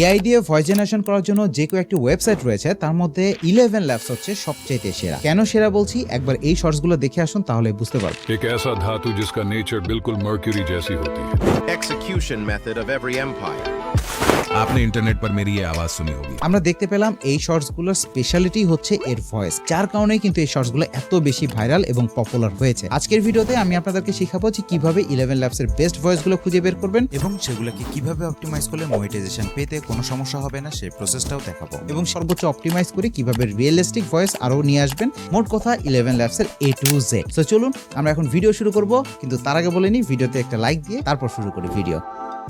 AI দিয়ে voice generation করার জন্য যে কেউ একটি ওয়েবসাইট রয়েছে তার মধ্যে ইলেভেন ল্যাবস হচ্ছে সবচেয়ে সেরা কেন সেরা বলছি একবার এই শর্টসগুলো দেখে আসুন তাহলে বুঝতে পারবেন एक ऐसा धातु जिसका नेचर बिल्कुल मर्क्यूरी जैसी होती है execution method of every empire. आपने इंटरनेट पर मेरी ये आवाज सुनी होगी আমরা দেখতে পেলাম এই শর্টসগুলোর স্পেশালিটি হচ্ছে এর ভয়েস যার কারণে কিন্তু এই শর্টসগুলো এত বেশি ভাইরাল এবং পপুলার হয়েছে আজকের ভিডিওতে আমি আপনাদেরকে শেখাবো যে কিভাবে ইলেভেন ল্যাবসের বেস্ট ভয়েসগুলো খুঁজে বের করবেন এবং সেগুলোকে কিভাবে অপটিমাইজ করলে মনিটাইজেশন পেতে কোনো সমস্যা হবে না, সেই প্রসেসটাও দেখাবো। এবং সর্বোচ্চ অপটিমাইজ করে কীভাবে রিয়েলিস্টিক ভয়েস আরও নিয়ে আসবেন, মোট কথা ইলেভেন ল্যাবসের এ টু জেড তো চলুন, আমরা এখন ভিডিও শুরু করব, কিন্তু তার আগে বলে নিই ভিডিওতে একটা লাইক দিয়ে তারপর শুরু করি ভিডিও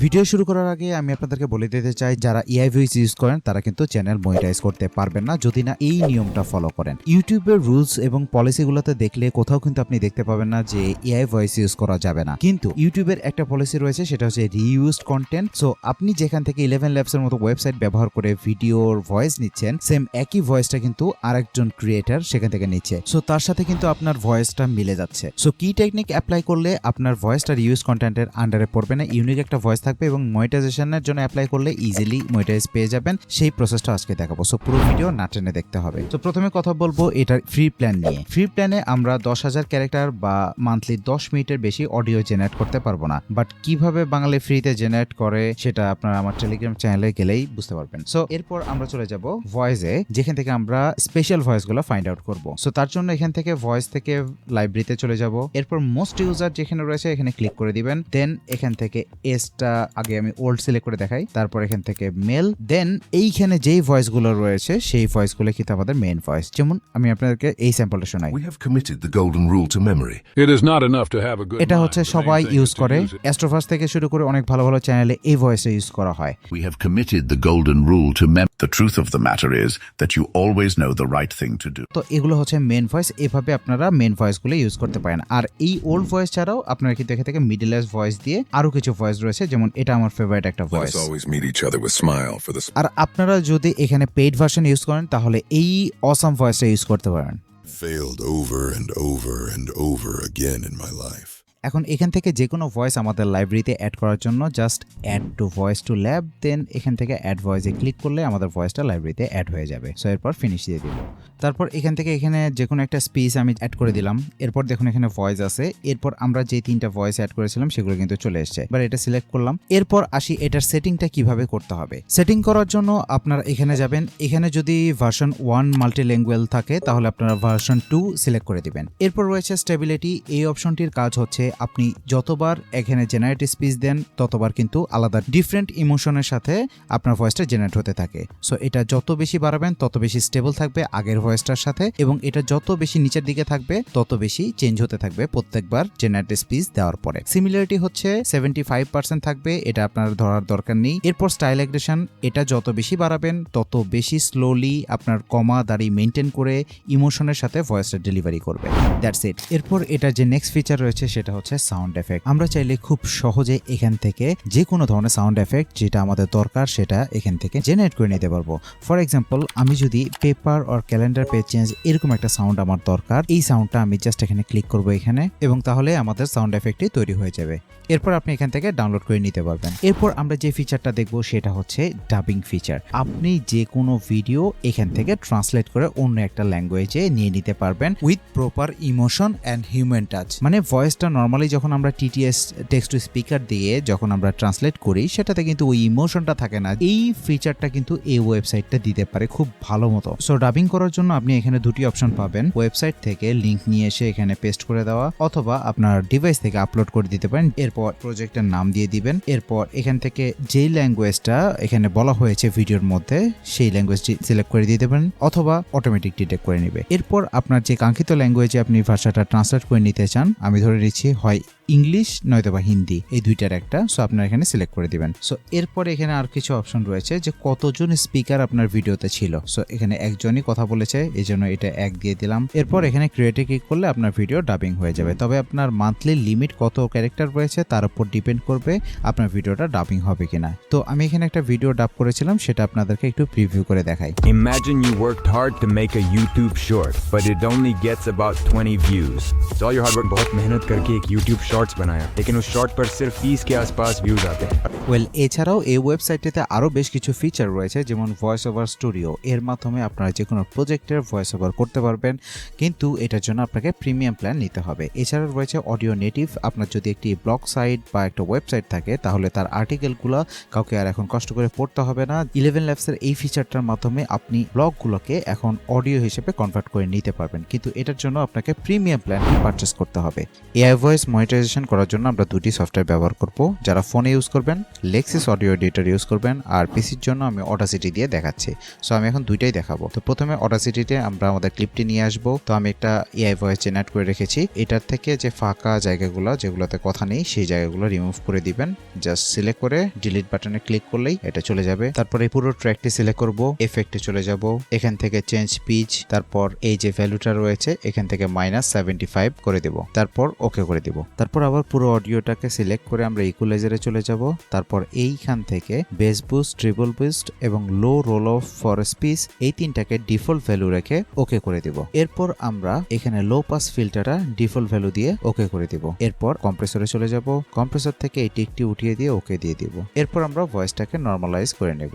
ভিডিও শুরু করার আগে আমি আপনাদেরকে বলে দিতে চাই, যারা এআই ভয়েস ইউজ করেন, তারা কিন্তু চ্যানেল মনিটাইজ করতে পারবেন না, যদি না এই নিয়মটা ফলো করেন। ইউটিউবের রুলস এবং পলিসিগুলোতে দেখলে কোথাও কিন্তু আপনি দেখতে পাবেন না যে এআই ভয়েস ইউজ করা যাবে না। কিন্তু ইউটিউবের একটা পলিসি রয়েছে, সেটা হচ্ছে রিইউজড কন্টেন্ট সো আপনি যেখান থেকে ইলেভেন ল্যাবসের মতো ওয়েবসাইট ব্যবহার করে ভিডিওর ভয়েস নিচ্ছেন সেম একই ভয়েসটা কিন্তু আরেকজন ক্রিয়েটার সেখান থেকে নিচ্ছে। সো তার সাথে কিন্তু আপনার ভয়েসটা মিলে যাচ্ছে। সো কি টেকনিক অ্যাপ্লাই করলে আপনার ভয়েসটা রিউজ কন্টেন্টের আন্ডারে পড়বে না? ইউনিক একটা ভয়েস থাকবে এবং মনিটাইজেশনের জন্য অ্যাপ্লাই করলে ইজিলি মনিটাইজ পেয়ে যাবেন। সেই প্রসেসটা আজকে দেখাবো। সো পুরো ভিডিও না টেনে দেখতে হবে। তো প্রথমে কথা বলব এটার ফ্রি প্ল্যান নিয়ে। ফ্রি প্ল্যানে আমরা দশ হাজার ক্যারেক্টার বা মান্থলি দশ মিনিটের বেশি অডিও জেনারেট করতে পারব না। বাট কীভাবে বাঙালি ফ্রিতে জেনারেট করে, সেটা আপনারা আমার টেলিগ্রাম চ্যানেলে গেলেই বুঝতে পারবেন। সো এরপর আমরা চলে যাব ভয়েসে যেখান থেকে আমরা স্পেশাল ভয়েসগুলো ফাইন্ড আউট করব। সো তার জন্য এখান থেকে ভয়েস থেকে লাইব্রেরিতে চলে যাব। এরপর মোস্ট ইউজার যেখানে রয়েছে, এখানে ক্লিক করে দিবেন। দেন এখান থেকে এসটা আগে আমি ওল্ড সিলেক্ট করে দেখাই তারপর এখান থেকে মেল দেন এইখানে যেই ভয়েসগুলো রয়েছে সেই ভয়েসগুলো কিন্তু আমাদের মেইন ভয়েস যেমন আমি আপনাদেরকে এই স্যাম্পলটা শোনাই We have committed the golden rule to memory. It is not enough to have a good এটা হচ্ছে সবাই ইউজ করে অ্যাস্ট্রোফাস থেকে শুরু করে অনেক ভালো ভালো চ্যানেলে এই ভয়েসটা ইউজ করা হয় We have committed the golden rule to mem. The truth of the matter is that you always know the right thing to do. তো এগুলো হচ্ছে মেন ভয়েস এভাবে আপনারা মেন ভয়েসগুলো ইউজ করতে পারেন আর এই ওল্ড ভয়েস ছাড়াও আপনারা কিন্তু এখান থেকে মিডল এজ ভয়েস দিয়ে আরও কিছু ভয়েস রয়েছে যেমন এটা আমার ফেভারিট একটা voice always meet each other with smile for the আর আপনারা যদি এখানে পেইড ভার্সন ইউজ করেন তাহলে এই অসাম ভয়েসটা ইউজ করতে পারেন failed over and over and over again in my life. এখন এখান থেকে যে কোনো ভয়েস আমাদের লাইব্রেরিতে অ্যাড করার জন্য just add to voice to lab দেন এখান থেকে অ্যাড ভয়েসে ক্লিক করলে আমাদের ভয়েসটা লাইব্রেরিতে অ্যাড হয়ে যাবে। সো এরপর ফিনিশ দিয়ে দিব তারপর এখান থেকে এখানে যে কোনো একটা স্পিচ আমি অ্যাড করে দিলাম। এরপর দেখুন এখানে ভয়েস আছে। এরপর আমরা যে তিনটা ভয়েস অ্যাড করেছিলাম, সেগুলো কিন্তু চলে এসেছে। এবার এটা সিলেক্ট করলাম। এরপর আসি এটার সেটিংটা কীভাবে করতে হবে। সেটিং করার জন্য আপনারা এখানে যাবেন। এখানে যদি ভার্সন ওয়ান মাল্টিল্যাঙ্গুয়াল থাকে, তাহলে আপনারা ভার্সন টু সিলেক্ট করে দিবেন। এরপর রয়েছে স্টেবিলিটি এই অপশনটির কাজ হচ্ছে আপনি যতবার এখানে জেনারেট স্পিচ দেন, ততবার কিন্তু আলাদা ডিফারেন্ট ইমোশনের সাথে আপনার ভয়েসটা জেনারেট হতে থাকে। সো এটা যত বেশি বাড়াবেন, তত বেশি স্টেবল থাকবে আগের ভয়েসটার সাথে এবং এটা যত বেশি নিচের দিকে থাকবে, তত বেশি চেঞ্জ হতে থাকবে প্রত্যেকবার জেনারেট স্পিচ দেওয়ার পরে। সিমিলারিটি হচ্ছে সেভেন্টি ফাইভ পার্সেন্ট থাকবে, এটা আপনার ধরার দরকার নেই। এরপর স্টাইল অ্যাগ্রেশন এটা যত বেশি বাড়াবেন, তত বেশি স্লোলি আপনার কমা দাড়ি মেনটেন করে ইমোশনের সাথে ভয়েসটা ডেলিভারি করবে। দ্যাটস ইট এরপর এটা যে নেক্সট ফিচার রয়েছে, সেটা হচ্ছে সাউন্ড এফেক্ট আমরা চাইলে খুব সহজে এখান থেকে যে কোনো ধরনের সাউন্ড এফেক্ট যেটা আমাদের দরকার সেটা এখান থেকে জেনারেট করে নিতে পারব। ফর এক্সাম্পল আমি যদি paper or calendar page change এরকম একটা সাউন্ড আমার দরকার, এই সাউন্ডটা আমি জাস্ট এখানে ক্লিক করব এখানে এবং তাহলে আমাদের সাউন্ড এফেক্টটি তৈরি হয়ে যাবে। এরপর আপনি এখান থেকে ডাউনলোড করে নিতে পারবেন। এরপর আমরা যে ফিচারটা দেখব সেটা হচ্ছে ডাবিং ফিচার আপনি যে কোনো ভিডিও এখান থেকে ট্রান্সলেট করে অন্য একটা ল্যাঙ্গুয়েজে নিয়ে নিতে পারবেন with proper emotion and human touch মানে ভয়েসটা নর্মালি যখন আমরা টিটিএস টেক্সট টু স্পিকার দিয়ে যখন আমরা ট্রান্সলেট করি, সেটাতে কিন্তু ওই ইমোশনটা থাকে না। এই ফিচারটা কিন্তু এই ওয়েবসাইটটা দিতে পারে খুব ভালো মতো। সো ডাবিং করার জন্য আপনি এখানে দুটি অপশন পাবেন। ওয়েবসাইট থেকে লিঙ্ক নিয়ে এসে এখানে পেস্ট করে দেওয়া, অথবা আপনার ডিভাইস থেকে আপলোড করে দিতে পারেন। এরপর প্রজেক্টের নাম দিয়ে দিবেন। এরপর এখান থেকে যেই ল্যাঙ্গুয়েজটা এখানে বলা হয়েছে ভিডিওর মধ্যে, সেই ল্যাঙ্গুয়েজটি সিলেক্ট করে দিতে পারেন, অথবা অটোমেটিক ডিটেক্ট করে নেবে। এরপর আপনার যে কাঙ্ক্ষিত ল্যাঙ্গুয়েজে আপনি ভাষাটা ট্রান্সলেট করে নিতে চান, আমি ধরে নিচ্ছি হয় ইংলিশ নয়তো বা হিন্দি এই দুইটার একটা সো আপনার এখানে সিলেক্ট করে দিবেন সো এরপরে এখানে আর কিছু অপশন রয়েছে যে কতজন স্পিকার আপনার ভিডিওতে ছিল সো এখানে একজনই কথা বলেছে এই জন্য এটা এক দিয়ে দিলাম এরপর এখানে ক্রিয়েটে ক্লিক করলে আপনার ভিডিও ডাবিং হয়ে যাবে তবে আপনার মান্থলি লিমিট কত ক্যারেক্টার রয়েছে তার উপর ডিপেন্ড করবে আপনার ভিডিওটা ডাবিং হবে কিনা তো আমি এখানে একটা ভিডিও ডাব করেছিলাম সেটা আপনাদেরকে একটু প্রিভিউ করে দেখাই Imagine you worked hard to make a YouTube short, but it only gets about 20 views. So all your hard work, बहुत मेहनत करके एक YouTube short शॉर्ट्स बनाया लेकिन उस शॉर्ट पर सिर्फ़ 30 के आसपास व्यूज़ आते हैं। ওয়েল এছাড়াও এই ওয়েবসাইটটিতে আরও বেশ কিছু ফিচার রয়েছে, যেমন ভয়েস ওভার স্টুডিও এর মাধ্যমে আপনারা যে কোনো প্রজেক্টের ভয়েস ওভার করতে পারবেন, কিন্তু এটার জন্য আপনাকে প্রিমিয়াম প্ল্যান নিতে হবে। এছাড়াও রয়েছে অডিও নেটিভ আপনার যদি একটি ব্লগ সাইট বা একটা ওয়েবসাইট থাকে, তাহলে তার আর্টিকেলগুলো কাউকে আর এখন কষ্ট করে পড়তে হবে না। ইলেভেন ল্যাবসের এই ফিচারটার মাধ্যমে আপনি ব্লগগুলোকে এখন অডিও হিসেবে কনভার্ট করে নিতে পারবেন। কিন্তু এটার জন্য আপনাকে প্রিমিয়াম প্ল্যান পারচেস করতে হবে। এআই ভয়েস মনিটাইজেশন করার জন্য আমরা দুটি সফটওয়্যার ব্যবহার করব, যারা ফোনে ইউজ করবেন। লেক্সিস অডিও এডিটর ইউজ করবেন আর পিসির জন্য আমি অডাসিটি দিয়ে দেখাচ্ছি। সো আমি এখন দুইটাই দেখাবো। তো প্রথমে অডাসিটিতে আমরা আমাদের ক্লিপটি নিয়ে আসব। তো আমি একটা এআই ভয়েস জেনারেট করে রেখেছি। এটার থেকে যে ফাঁকা জায়গাগুলো, যেগুলোতে কথা নেই, সেই জায়গাগুলো রিমুভ করে দিবেন। জাস্ট সিলেক্ট করে ডিলিট বাটনে ক্লিক করলেই এটা চলে যাবে। তারপর এই পুরো ট্র্যাকটি সিলেক্ট করব। এফেক্টে চলে যাব। এখান থেকে চেঞ্জ পিচ তারপর এই যে ভ্যালুটা রয়েছে, এখান থেকে মাইনাস সেভেন্টি ফাইভ করে দেব। তারপর ওকে করে দেব। তারপর আবার পুরো অডিওটাকে সিলেক্ট করে আমরা ইকুলাইজারে চলে যাব। তারপর এইখান থেকে বেস বুস্ট, ট্রিপল বুস্ট এবং low roll off for speech এই তিনটাকে ডিফল্ট ভ্যালু রেখে ওকে করে দিব। এরপর আমরা এখানে লো পাস ফিল্টারটা ডিফল্ট ভ্যালু দিয়ে ওকে করে দিব। এরপর কম্প্রেসরে চলে যাব। কম্প্রেসর থেকে এই টিকটি উঠিয়ে দিয়ে ওকে দিয়ে দিব। এরপর আমরা ভয়েসটাকে নর্মালাইজ করে নেব।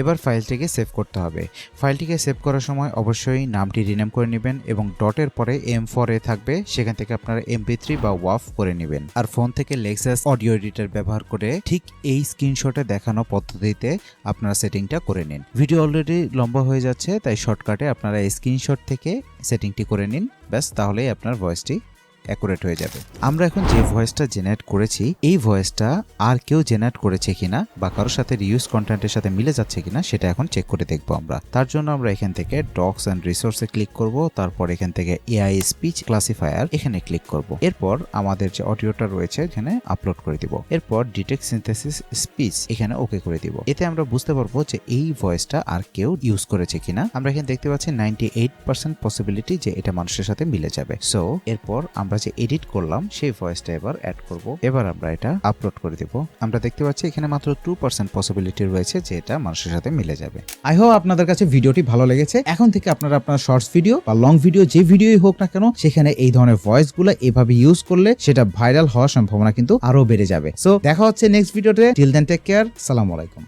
এবার ফাইলটিকে সেভ করতে হবে। ফাইলটিকে সেভ করার সময় অবশ্যই নামটি রিনেম করে নেবেন এবং ডটের পরে এম ফর এ থাকবে, সেখান থেকে আপনারা এমপি থ্রি বা ওয়াফ করে নেবেন। আর ফোন থেকে লেক্সাস অডিও এডিটর ব্যবহার করে ঠিক এই স্ক্রিনশটে দেখানো পদ্ধতিতে আপনারা সেটিংটা করে নিন। ভিডিও অলরেডি লম্বা হয়ে যাচ্ছে, তাই শর্টকাটে আপনারা এই স্ক্রিনশট থেকে সেটিংটি করে নিন। ব্যাস, তাহলেই আপনার ভয়েসটি অ্যাকুরেট হয়ে যাবে। আমরা এখন যে ভয়েসটা জেনারেট করেছি, এই ভয়েসটা আর কেউ জেনারেট করেছে কিনা বা কারোর সাথে রিউজ কন্টেন্টের সাথে মিলে যাচ্ছে কিনা, সেটা এখন চেক করে দেখব আমরা। তার জন্য আমরা এখান থেকে ডক্স অ্যান্ড রিসোর্সে ক্লিক করব, তারপর এখান থেকে এআই স্পিচ ক্লাসিফায়ার এখানে ক্লিক করব। এরপর আমাদের যে অডিওটা রয়েছে, এখানে আপলোড করে দিব। এরপর ডিটেক্ট সিনথেসিস স্পিচ এখানে ওকে করে দিব। এতে আমরা বুঝতে পারব যে এই ভয়েসটা আর কেউ ইউজ করেছে কিনা। আমরা এখানে দেখতে পাচ্ছি নাইনটি এইট পার্সেন্ট পসিবিলিটি যে এটা মানুষের সাথে মিলে যাবে। সো এরপর আমরা যে এডিট করলাম, সেই ভয়েসটা এবার অ্যাড করব। এবার আমরা এটা আপলোড করে দেব। আমরা দেখতে পাচ্ছি এখানে মাত্র টু পার্সেন্ট পসিবিলিটি রয়েছে যে এটা মানুষের সাথে মিলে যাবে। আই হোপ আপনাদের কাছে ভিডিওটি ভালো লেগেছে। এখন থেকে আপনারা আপনার শর্টস ভিডিও বা লং ভিডিও যে ভিডিওই হোক না কেন, সেখানে এই ধরনের ভয়েসগুলো এভাবে ইউজ করলে সেটা ভাইরাল হওয়ার সম্ভাবনা কিন্তু আরও বেড়ে যাবে। সো দেখা হচ্ছে নেক্সট ভিডিওতে টিল দেন টেক কেয়ার সালাম আলাইকুম।